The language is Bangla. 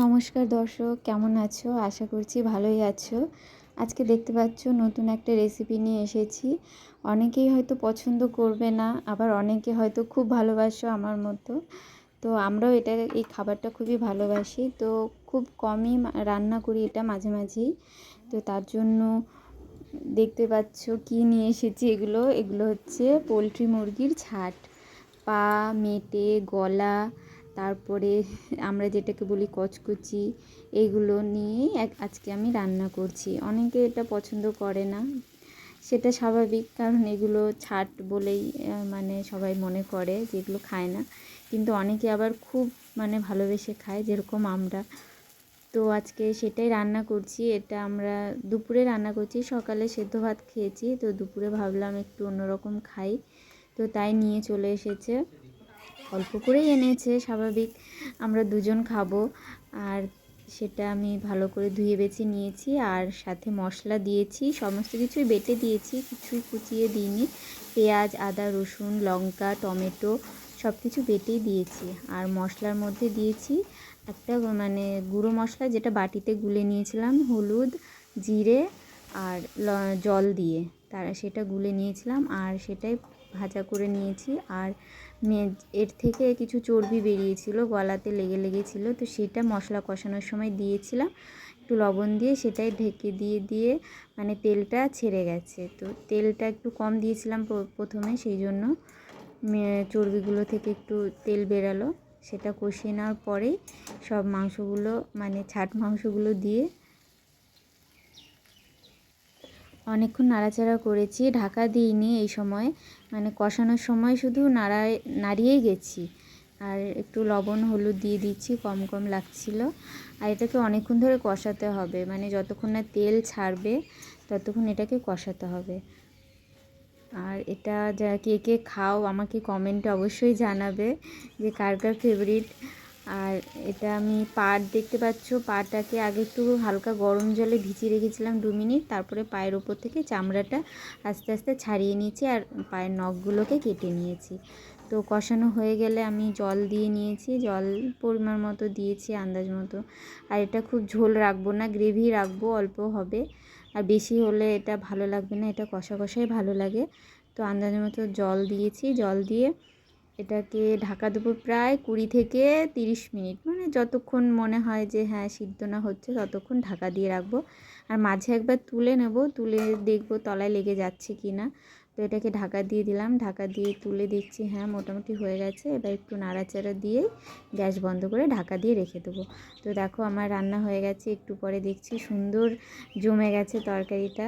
নমস্কার দর্শক, কেমন আছো? আশা করছি ভালোই আছো। আজকে দেখতে পাচ্ছ নতুন একটা রেসিপি নিয়ে এসেছি। অনেকেই হয়তো পছন্দ করবে না, আবার অনেকে হয়তো খুব ভালোবাসো আমার মতো। তো আমরাও এটা, এই খাবারটা খুবই ভালোবাসি। তো খুব কমই রান্না করি এটা মাঝে মাঝেই। তো তার জন্য দেখতে পাচ্ছ কি নিয়ে এসেছি এগুলো। এগুলো হচ্ছে পোলট্রি মুরগির ছাট। পা, মেটে, গলা তারপরে আমরা যেটাকে বলি কচকুচি, এগুলো নিয়েই আজকে আমি রান্না করছি। অনেকে এটা পছন্দ করে না। সেটা স্বাভাবিক, কারণ এগুলো ছাট বলেই মানে সবাই মনে করে যেগুলো খায় না। কিন্তু অনেকে আবার খুব মানে ভালোবেসে খায়, যেরকম আমরা। তো আজকে সেটাই রান্না করছি। এটা আমরা দুপুরে রান্না করছি, সকালে সেদ্ধ ভাত খেয়েছি। তো দুপুরে ভাবলাম একটু অন্যরকম খাই। তো তাই নিয়ে চলে এসেছে। অল্প করেই এনেছে, স্বাভাবিক। আমরা দুজন খাব। আর সেটা আমি ভালো করে ধুয়ে বেছে নিয়েছি আর সাথে মশলা দিয়েছি। সমস্ত কিছুই বেটে দিয়েছি, কিছুই কুচিয়ে দিইনি। পেঁয়াজ, আদা, রসুন, লঙ্কা, টমেটো সব কিছু বেটেই দিয়েছি। আর মশলার মধ্যে দিয়েছি একটা মানে গুঁড়ো মশলা যেটা বাটিতে গুলে নিয়েছিলাম, হলুদ, জিরে আর জল দিয়ে। তারা, সেটা গুলে নিয়েছিলাম আর সেটাই ভাজা করে নিয়েছি। আর এর থেকে কিছু চর্বি বেরিয়েছিল, গলাতে লেগে লেগেছিলো, তো সেটা মশলা কষানোর সময় দিয়েছিলাম। একটু লবণ দিয়ে সেটাই ঢেকে দিয়ে দিয়ে মানে তেলটা ছেড়ে গেছে। তো তেলটা একটু কম দিয়েছিলাম প্রথমে, সেই জন্য চর্বিগুলো থেকে একটু তেল বেরালো। সেটা কষিয়ে নেওয়ার পরেই সব মাংসগুলো মানে ছাট মাংসগুলো দিয়ে অনেকক্ষণ নাড়াচাড়া করেছি, ঢাকা দিইনি এই সময়। মানে কষানোর সময় শুধু নাড়ায়, নাড়িয়েই গেছি। আর একটু লবণ, হলুদ দিয়ে দিচ্ছি, কম কম লাগছিল। আর এটাকে অনেকক্ষণ ধরে কষাতে হবে। মানে যতক্ষণ না তেল ছাড়বে, ততক্ষণ এটাকে কষাতে হবে। আর এটা যা কে কে খাও, আমাকে কমেন্টে অবশ্যই জানাবে যে কার কার ফেভারিট আর এটা আমি পাট দেখতে পাচ্ছ পাটাকে আগে একটু হালকা গরম জলে ভিজিয়ে রেখেছিলাম দু মিনিট, তারপরে পায়ের ওপর থেকে চামড়াটা আস্তে আস্তে ছাড়িয়ে নিয়েছি আর পায়ের নখগুলোকে কেটে নিয়েছি। তো কষানো হয়ে গেলে আমি জল দিয়ে নিয়েছি, জল পরিমাণ মতো দিয়েছি আন্দাজ মতো। আর এটা খুব ঝোল রাখব না, গ্রেভি রাখব, অল্প হবে। আর বেশি হলে এটা ভালো লাগবে না, এটা কষা কষাই ভালো লাগে। তো আন্দাজ মতো জল দিয়েছি, জল দিয়ে এটাকে ঢাকা দেবো প্রায় কুড়ি থেকে তিরিশ মিনিট। মানে যতক্ষণ মনে হয় যে হ্যাঁ সিদ্ধ না হচ্ছে, ততক্ষণ ঢাকা দিয়ে রাখব। আর মাঝে একবার তুলে নেব, তুলে দেখব তলায় লেগে যাচ্ছে কি না তো এটাকে ঢাকা দিয়ে দিলাম। ঢাকা দিয়ে তুলে দেখছি হ্যাঁ মোটামুটি হয়ে গেছে। এবার একটু নাড়াচাড়া দিয়ে গ্যাস বন্ধ করে ঢাকা দিয়ে রেখে দেবো। তো দেখো, আমার রান্না হয়ে গেছে। একটু পরে দেখছি সুন্দর জমে গেছে তরকারিটা।